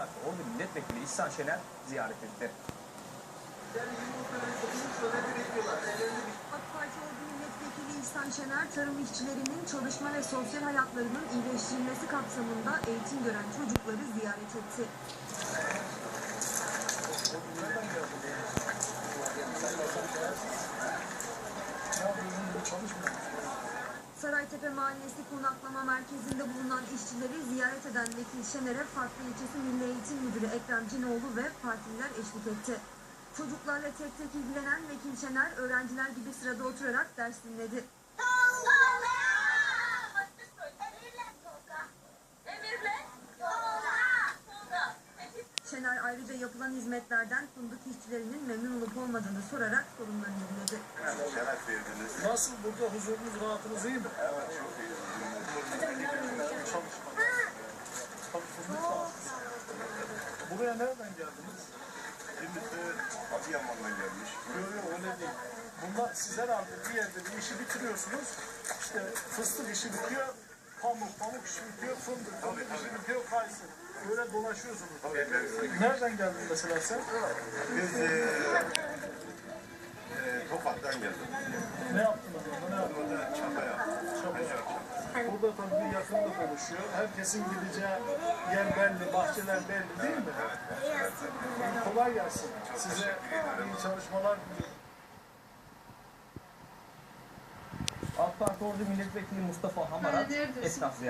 Parti Ordu Milletvekili İhsan Şener ziyaret etti. AK Parti Ordu Milletvekili İhsan Şener, tarım işçilerinin çalışma ve sosyal hayatlarının iyileştirilmesi kapsamında eğitim gören çocukları ziyaret etti. Saraytepe Mahallesi konaklama merkezinde bulunan işçileri ziyaret eden Vekil Şener'e Farklı İlçesi Milli Eğitim Müdürü Ekrem Cinoğlu ve partililer eşlik etti. Çocuklarla tek tek ilgilenen Vekil Şener, öğrenciler gibi sırada oturarak ders dinledi. Şener ayrıca yapılan hizmetlerden fındık işçilerinin memnun olup olmadığını sorarak sorunlarını. Nasıl burada huzurunuz, rahatınız iyi mi? Evet çok iyi. Buraya nereden geldiniz? Kimisi Adıyaman'dan gelmiş. Yok yok öyle değil. Bunlar siz herhalde bir yerde bir işi bitiriyorsunuz. İşte fıstık işi bitiyor, pamuk, pamuk işi bitiyor, fındık, fındık işi bitiyor, kayısı. Böyle dolaşıyorsunuz. Nereden geldin mesela sen? Biz e, e, Tokat'tan geldik. Ne yaptın orada? Ne yaptın? Burada çapa yaptık. Çapa. Mezar çapa. Burada tabii bir yakında konuşuyor. Herkesin gideceği yer belli, bahçeler belli değil mi? Kolay gelsin. Size iyi çalışmalar diliyorum. AK Parti Ordu Milletvekili Mustafa Hamarat esnaf ziyaret